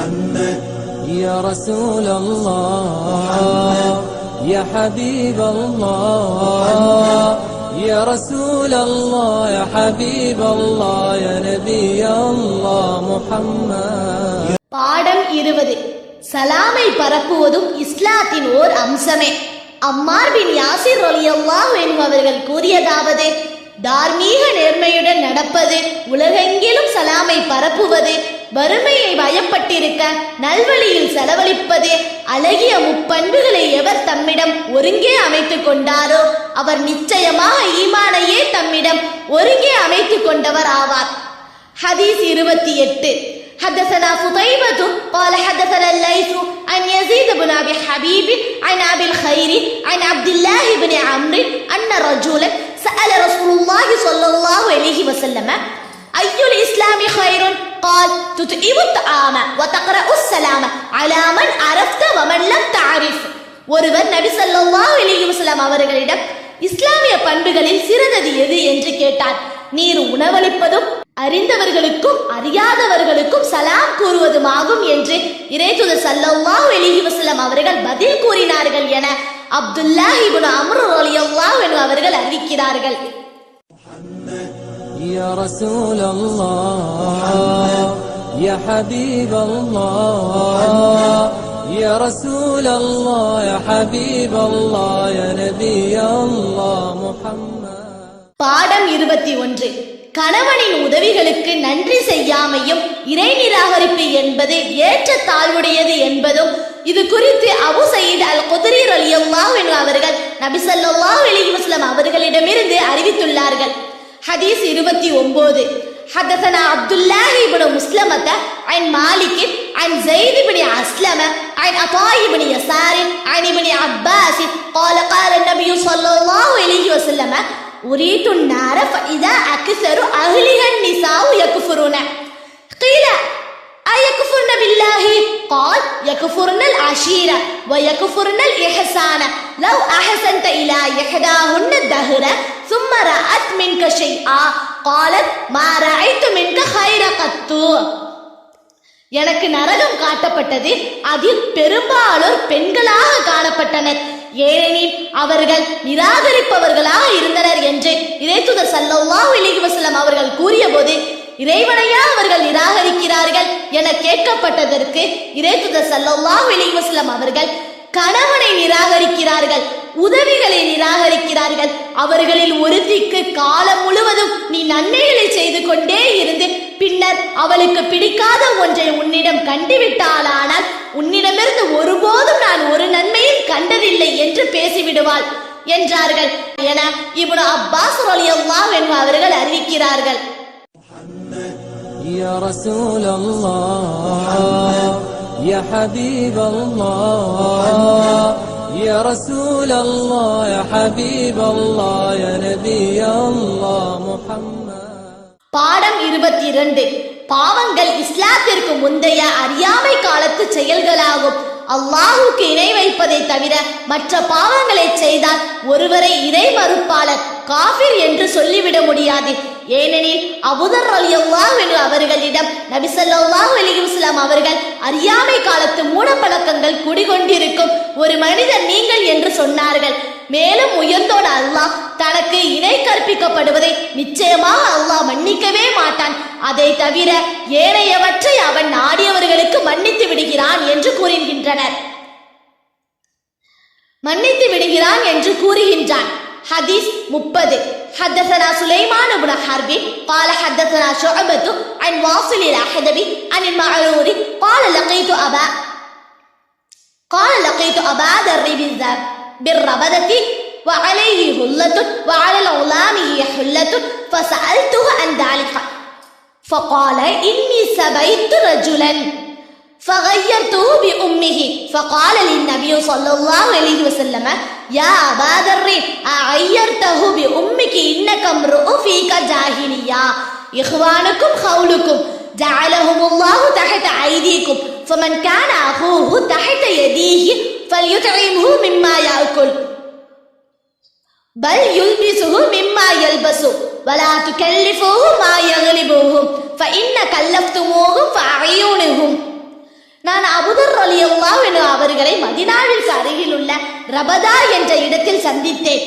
يا رسول الله يا حبيب الله يا رسول الله يا حبيب الله يا نبي الله محمد பாடம் இருபது சலாமை பரப்புவதும் இஸ்லாத்தின் ஓர் அம்சமே அம்மார் பின் யாசிர் ரலியல்லாஹு என்பவர்கள் கூறியதாவது தார்மீக நேர்மையுடன் நடப்பது உலகெங்கிலும் சலாமை பரப்புவது வறுமையை பயப்பட்டிருக்க நல்வழியில் செலவழிப்பது அழகிய முப்பண்புகளை எவர் தம்மிடம் ஒருங்கே அமைத்துக் கொண்டாரோ அவர் நிச்சயமாக ஈமானையே தம்மிடம் ஒருங்கே அமைத்துக் கொண்டவர் ஆவார் حديث இருபத்தி எட்டு حدثنا فطيبة قال حدثنا الليث عن يزيد بن أبي حبيب عن أبي الخير عن عبد الله بن عمرو أن رجلا سأل رسول الله صلى الله عليه وسلم أي الإسلام خير قال تطعم الطعام وتقرأ السلام على من عرفت ومن لم تعرف ஒருவர் நபி ஸல்லல்லாஹு அலைஹி வஸல்லம் அவர்களிடம் இஸ்லாமிய பண்புகளில் சிறந்தது எது என்று கேட்டார் நீர் உணவளிப்பதும் அறிந்தவர்களுக்கும் அறியாதவர்களுக்கும் சலாம் கூறுவதுமாகும் என்று இறைத்துதர் ஸல்லல்லாஹு அலைஹி வஸல்லம் அவர்கள் பதில் கூறினார்கள் என அப்துல்லாஹ் இப்னு அம்ர் ரலியல்லாஹு அன்ஹு அவர்கள் அறிவிக்கிறார்கள் يا رسول الله يا حبيب الله يا رسول الله يا حبيب الله يا نبي الله محمد பாடம் இருபத்தி ஒன்று கணவனின் உதவிகளுக்கு நன்றி செய்யாமையும் இறை நிராகரிப்பு என்பது ஏற்ற தாழ்வுடையது என்பதும் இது குறித்து அபு சயீத் அல் குதிரி ரலியல்லாஹு அன்ஹு அவர்கள் நபி ஸல்லல்லாஹு அலைஹி வஸல்லம் அவர்களிடமிருந்து அறிவித்துள்ளார்கள் ஹதீஸ் இருபத்தி ஒன்பது حدثنا عبد الله بن مسلمة عن مالك عن زيد بن أسلم عن عطاء بن يسار عن ابن عباس قال قال النبي صلى الله عليه وسلم أريد النار فإذا أكثر أهلها النساء يكفرون قيل أيكفرن بالله قال يكفرن العشيرة ويكفرن الإحسان لو أحسنت إلى إحداهن الدهر ثم رأت منك شيئا قالت ما رأيت منك خير قط எனக்கு நரகம் காட்டப்பட்டது அதில் பெரும்பாலோர் பெண்களாக காணப்பட்டனர் ஏனெனில் அவர்கள் நிராகரிப்பவர்களாக இருந்தனர் என்று இறைத்துதர் ஸல்லல்லாஹு அலைஹி வஸல்லம் அவர்கள் கூறியபோது இறைவனையா அவர்கள் நிராகரிக்கிறார்கள் என கேட்கப்பட்டதற்கு இறைத்துதர் ஸல்லல்லாஹு அலைஹி வஸல்லம் அவர்கள் கணவனை நிராகரிக்கிறார்கள் உதவிகளை நிராகரிக்கிறார்கள் அவர்களில் ஒருத்திக்கு காலம் முழுவதும் நீ நன்மைகளை செய்து கொண்டே இருந்து பின்னர் அவளுக்கு பிடிக்காத ஒன்றை உன்னிடம் கண்டுவிட்டாளானால் உன்னிடமிருந்து ஒருபோதும் நான் ஒரு நன்மையும் கண்டதில்லை என்று பேசிவிடுவாள் என்றார்கள் என இப்னு அப்பாஸ் ரலியல்லாஹு அன்ஹு அவர்கள் அறிவிக்கிறார்கள் يا رسول الله يا حبيب الله يا رسول الله يا حبيب الله يا نبي الله محمد பாடம் இருபத்தி இரண்டு பாவங்கள் இஸ்லாத்திற்கு முந்தைய அறியாமை காலத்து செயல்களாகும் அல்லாஹுக்கு இணை வைப்பதை தவிர மற்ற பாவங்களை செய்தால் ஒருவரை இறை மறுப்பாளர் காஃபிர் என்று சொல்லிவிட முடியாது ஏனெனில் அபுதர் அலி அல்லாஹ் என்று அவர்களிடம் நபிசல்லாஹ் அலிகுஸ்லாம் அவர்கள் அறியாமை காலத்து மூடப்பழக்கங்கள் குடிகொண்டிருக்கும் ஒரு மனிதர் நீங்கள் என்று சொன்னார்கள். மேலும் உயர்ந்தோட அல்லாஹ் தனக்கு இணை கற்பிக்கப்படுவதை நிச்சயமாக அல்லாஹ் மன்னிக்கவே மாட்டான். அதை தவிர ஏனையவற்றை அவன் நாடியவர்களுக்கு மன்னித்து விடுகிறான் என்று கூறுகின்றனர். மன்னித்து விடுகிறான் என்று கூறுகின்றான். حديث مبدع حدثنا سليمان بن حرب قال حدثنا شعبة عن واصل الأحدب عن المعرور قال لقيت أبا قال لقيت أبا ذر بالذاب بالربدة وعليه هلة وعلى الغلام حلة فسألته عن ذلك. فقال إني سبيت رجلاً. فغيرته بأمه. فقال للنبي صلى الله عليه وسلم يا أبا ذر أعيرته بأمك؟ إنك امرؤ فيك جاهلية. إخوانكم خولكم جعلهم الله تحت أيديكم. فمن كان أخوه تحت يديه فليطعمه مما يأكل. بل يلبسه مما يلبس. ولا تكلفوه ما يغلبهم فإن فأعينهم அவர்களை மதினாவிற்கு அருகில் உள்ள ரபதா என்ற இடத்தில் சந்தித்தேன்.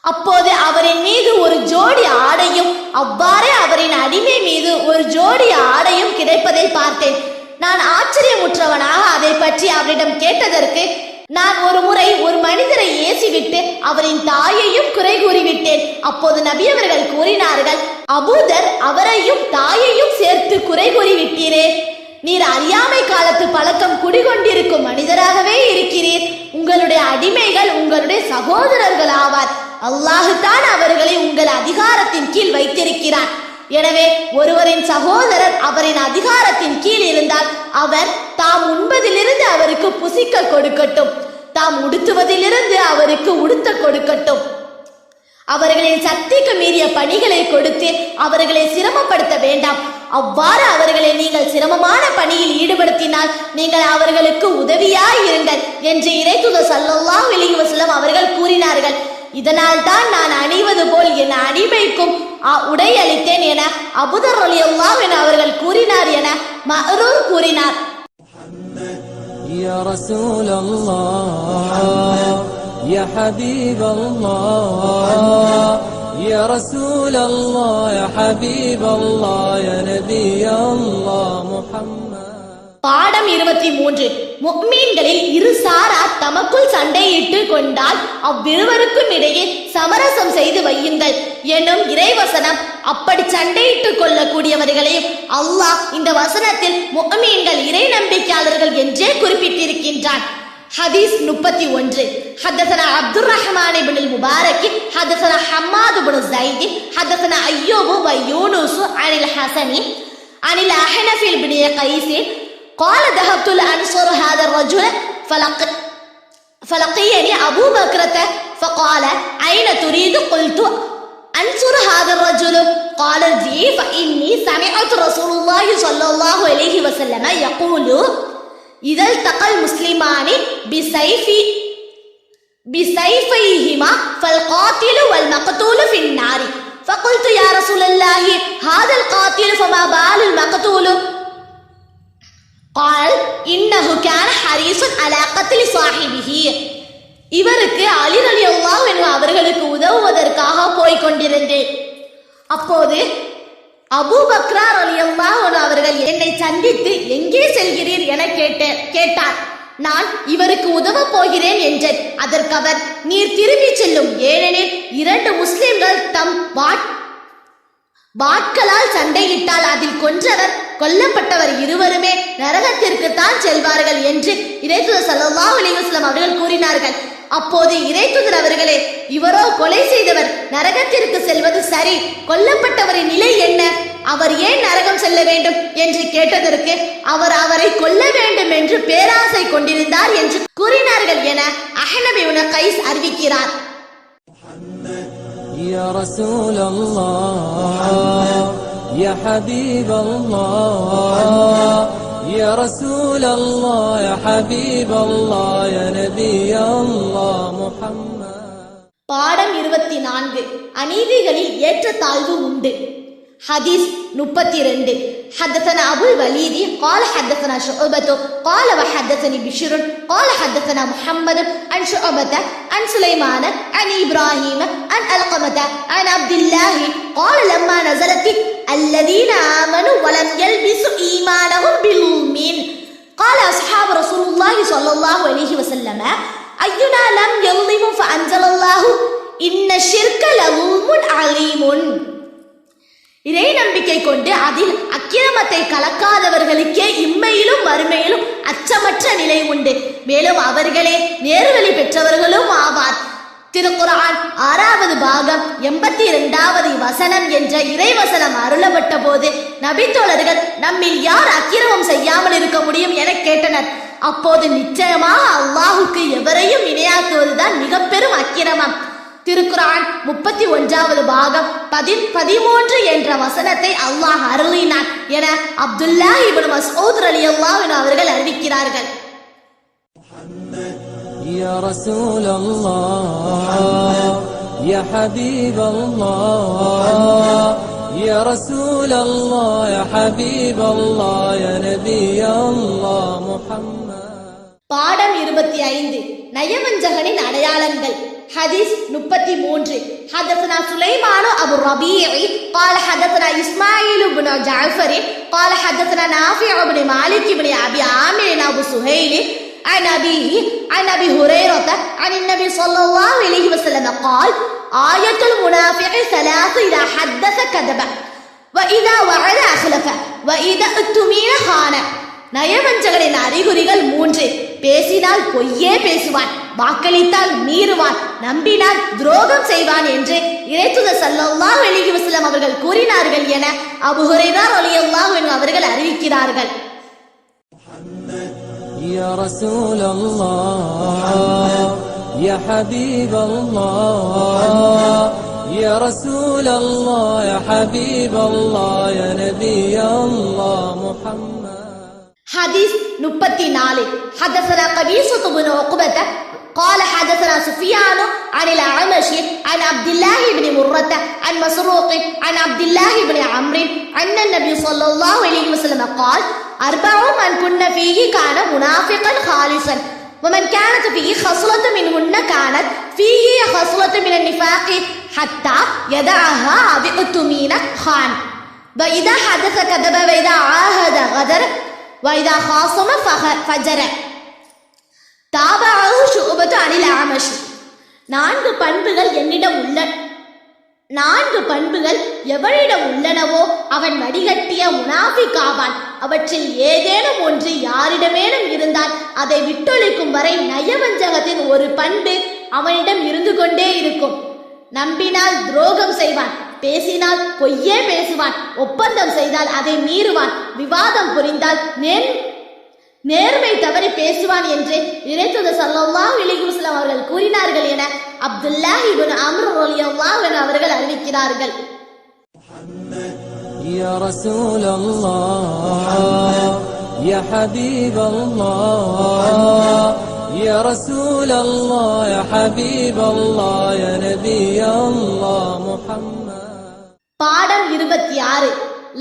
அப்போது அவரின் மீது ஒரு ஜோடி ஆடையும் அவ்வாறே அவரின் அடிமை மீது ஒரு ஜோடி ஆடையும் கிடைப்பதை பார்த்தேன். நான் ஆச்சரியமுற்றவனாக அதை பற்றி அவரிடம் கேட்டதற்கு நான் ஒரு முறை ஒரு மனிதரை ஏசிவிட்டு அவரின் தாயையும் குறை கூறிவிட்டேன். அப்போது நபி அவர்கள் கூறினார்கள் அபூதர் அவரையும் தாயையும் சேர்த்து குறை கூறிவிட்டீரே. நீர் அறியாமை காலத்து பழக்கம் குடிகொண்டிருக்கும் மனிதராகவே இருக்கிறீர். உங்களுடைய அடிமைகள் உங்களுடைய சகோதரர்கள் ஆவார். அல்லாஹுதான் அவர்களை உங்கள் அதிகாரத்தின் கீழ் வைத்திருக்கிறார். எனவே ஒருவரின் சகோதரர் அவரின் அதிகாரத்தின் கீழ் இருந்தால் அவர் தாம் உண்பதிலிருந்து அவருக்கு புசிக்க கொடுக்கட்டும். தாம் உடுத்துவதிலிருந்து அவருக்கு உடுத்த கொடுக்கட்டும். அவர்களின் சக்திக்கு மீறிய பணிகளை கொடுத்து அவர்களை சிரமப்படுத்த வேண்டாம். அவ்வாறு அவர்களை நீங்கள் சிரமமான பணியில் ஈடுபடுத்தினால் நீங்கள் அவர்களுக்கு உதவியாய் இருங்கள் என்று இறைத்துத சல்லல்லாஹு அலைஹி வஸல்லம் அவர்கள் கூறினார்கள் இதனால் தான் நான் அணிவது போல் என் அடிமைக்கும் அ- உடை அளித்தேன் என அபுதர் ரலியல்லாஹு என அவர்கள் கூறினார் என மஹ்ரூர் கூறினார் يا رسول الله يا حبيب الله يا رسول الله يا حبيب الله يا نبي الله محمد பாடம் இருபத்தி மூன்று முக்மீன்களில் இரு சாரார் தமக்குள் சண்டையிட்டு கொண்டால் அவ்விருவருக்கும் இடையே சமரசம் செய்து வையுங்கள் எனும் இறைவசனம் அப்படி சண்டையிட்டு கொள்ளக்கூடியவர்களையும் அல்லாஹ் இந்த வசனத்தில் முக்மீன்கள் இறை நம்பிக்கையாளர்கள் என்றே குறிப்பிட்டிருக்கின்றான் ஹதீஸ் முப்பத்தி ஒன்று حدثنا عبد الرحمن بن المبارك حدثنا حماد بن زيد حدثنا أيوب ويونس عن الحسن عن الأحنف بن قيس قال ذهبت لأنصر هذا الرجل فلق فلقيني أبو بكرة فقال أين تريد قلت أنصر هذا الرجل قال ارجعي فإني سمعت رسول الله صلى الله عليه وسلم يقول إذا التقى المسلمان بسيف بسيفيهما فالقاتل والمقتول في النار فقلت يا رسول الله هذا القاتل فما بال المقتول قال إنه كان حريص على قتل صاحبه இவருக்கு அலி அலி அல்லாஹ் எனும் அவர்களுக்கு உதவுவதற்காக போய்க் கொண்டிருந்தேன் அப்போது அபூ பக்ரா அலி அல்லாஹன் அவர்கள் என்னை சந்தித்து எங்கே செல்கிறீர் என கேட்ட கேட்டார். நான் இவருக்கு உதவப் போகிறேன் என்றேன். அதற்கு அவர் நீர் திரும்பிச் செல்லும். ஏனெனில் இரண்டு முஸ்லிம்கள் தம் வாட் வாட்களால் சண்டையிட்டால் அதில் கொன்றவர் கொல்லப்பட்டவர் இருவருமே நரகத்திற்கு தான் செல்வார்கள் என்று இறைத்துதர் ஸல்லல்லாஹு அலைஹி அவர்கள் கூறினார்கள். அப்போது இறைத்துதர் அவர்களே இவரோ கொலை செய்தவர் நரகத்திற்கு செல்வது சரி கொல்லப்பட்டவரின் நிலை என்ன அவர் ஏன் நரகம் செல்ல வேண்டும் என்று கேட்டதற்கு அவர் அவரை கொல்ல வேண்டும் என்று பேராசை கொண்டிருந்தார் என்று கூறினார்கள் என அஹ்னபி இப்னு கைஸ் அறிவிக்கிறார் يا رسول الله يا حبيب الله يا رسول الله يا حبيب الله يا نبي الله محمد பாடம் இருபத்தி நான்கு அநீதிகளில் ஏற்றத்தாழ்வு உண்டு ஹதீஸ் முப்பத்தி ரெண்டு حدثنا أبو الوليد قال حدثنا شعبة قال وحدثني بشر قال حدثنا محمد عن شعبة عن سليمان عن إبراهيم عن ألقمة عن عبد الله قال لما نزلت الذين آمنوا ولم يلبسوا إيمانهم بالظلم قال أصحاب رسول الله صلى الله عليه وسلم أينا لم يظلم فأنزل الله إن الشرك لظلم عليم இறை நம்பிக்கை கொண்டு அதில் அக்கிரமத்தை கலக்காதவர்களுக்கே இம்மையிலும் மறுமையிலும் அச்சமற்ற நிலை உண்டு மேலும் அவர்களே நேர்வழி பெற்றவர்களும் ஆவார் திருக்குறான் ஆறாவது பாகம் எண்பத்தி இரண்டாவது வசனம் என்ற இறைவசனம் அருளப்பட்ட போது நபித்தோழர்கள் நம்மில் யார் அக்கிரமம் செய்யாமல் இருக்க முடியும் என கேட்டனர். அப்போது நிச்சயமாக அல்லாஹுக்கு எவரையும் இணையாக்குவதுதான் மிக பெரும் அக்கிரமம். திருக்குரான் முப்பத்தி ஒன்றாவது பாகம் பதி பதிமூன்று என்ற வசனத்தை அல்லாஹ் அருளினான் என அப்துல்லா இப்னு மசூத் அலி அன்ஹு அவர்கள் அறிவிக்கிறார்கள். يا رسول الله يا حبيب الله يا رسول الله يا حبيب الله يا نبي الله محمد பாடம் இருபத்தி ஐந்து நயவஞ்சகனின் அடையாளங்கள் ஹதீஸ் முப்பத்தி மூன்று حدثنا سليمان أبو الربيع قال حدثنا إسماعيل بن جعفر قال حدثنا نافع بن مالك بن أبي عامر أبو سهيل عن أبيه عن أبي هريرة عن النبي صلى الله عليه وسلم قال آية المنافق ثلاث إذا حدث كذب وإذا وعد أخلف وإذا اؤتمن خان நயவஞ்சகனின் அறிகுறிகள் மூன்று பேசினால் பொய்யே பேசுவான் வாக்களித்தால் மீறுவான் நம்பினால் துரோகம் செய்வான் என்று இறைத்துத சல்லல்லாஹு அலைஹி வஸல்லம் அவர்கள் கூறினார்கள் என அபு ஹுரைரா ரலியல்லாஹு அன்ஹு அவர்கள் அறிவிக்கிறார்கள் يا رسول الله يا حبيب الله يا رسول الله يا حبيب الله يا نبي الله محمد. حديث نبتي نالي حدثنا قبيصة بن عقبة قال حدثنا سفيان عن الأعمش عن عبد الله بن مرة عن مسروق عن عبد الله بن عمرو أن النبي صلى الله عليه وسلم قال أربع من كن فيه كان منافقا خالصا ومن كانت فيه خصلة منهن كانت فيه خصلة من النفاق حتى يدعها بأتمين خان. وإذا حدث كذب وإذا عاهد غدر وإذا خاصم فجر. தாபாவு ஷுபத்து அனில் ஆமஷ் நான்கு பண்புகள் என்னிடம் உள்ள நான்கு பண்புகள் எவரிடம் உள்ளனவோ அவன் வடிகட்டிய முனாஃபிக் ஆவான் அவற்றில் ஏதேனும் ஒன்று யாரிடமேனும் இருந்தால் அதை விட்டொழிக்கும் வரை நயவஞ்சகத்தின் ஒரு பண்பு அவனிடம் இருந்து கொண்டே இருக்கும். நம்பினால் துரோகம் செய்வான் பேசினால் பொய்யே பேசுவான் ஒப்பந்தம் செய்தால் அதை மீறுவான் விவாதம் புரிந்தால் நேர் நேர்மை தவறி பேசுவான் என்று இறைத்துத சல்லல்லாஹு அலைஹி வஸல்லம் அவர்கள் கூறினார்கள் என அப்துல்லாஹ் இப்னு அம்ர் ரலியல்லாஹு அன்ஹு அவர்கள் அறிவிக்கிறார்கள் يا رسول الله يا حبيب الله يا رسول الله يا حبيب الله يا نبي الله محمد பாடம் இருபத்தி ஆறு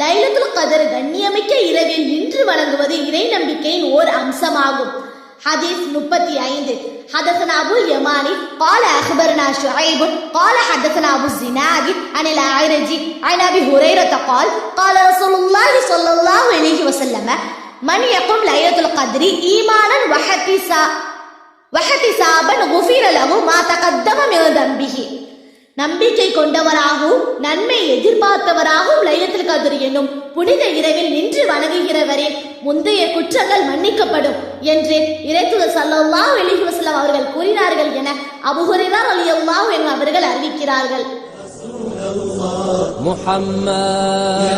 லைலத்துல் கதர் கண்ணியமிக்க இரவில் நின்று வணங்குவது இறை நம்பிக்கையின் ஓர் அம்சமாகும் ஹதீஸ் முப்பத்தி ஐந்து حدثنا أبو اليماني قال أخبرنا شعيب قال حدثنا أبو الزناد عن الأعرج عن أبي هريرة قال قال رسول الله صلى الله عليه وسلم من يقوم ليلة القدر إيمانا واحتسابا وحتسابا غفر له ما تقدم من ذنبه நம்பிக்கை கொண்டவராகவும் நன்மை எதிர்பார்த்தவராகவும் லைலத்தில் கதிர் என்னும் புனித இரவில் நின்று வணங்குகிறவரே முந்தைய குற்றங்கள் மன்னிக்கப்படும் என்று இறைத்துவர் சல்லல்லா வெளிஹி வசலம் அவர்கள் கூறினார்கள் என அபுகுரிதார் அலி அல்லாஹ் என அவர்கள் அறிவிக்கிறார்கள். முஹம்மது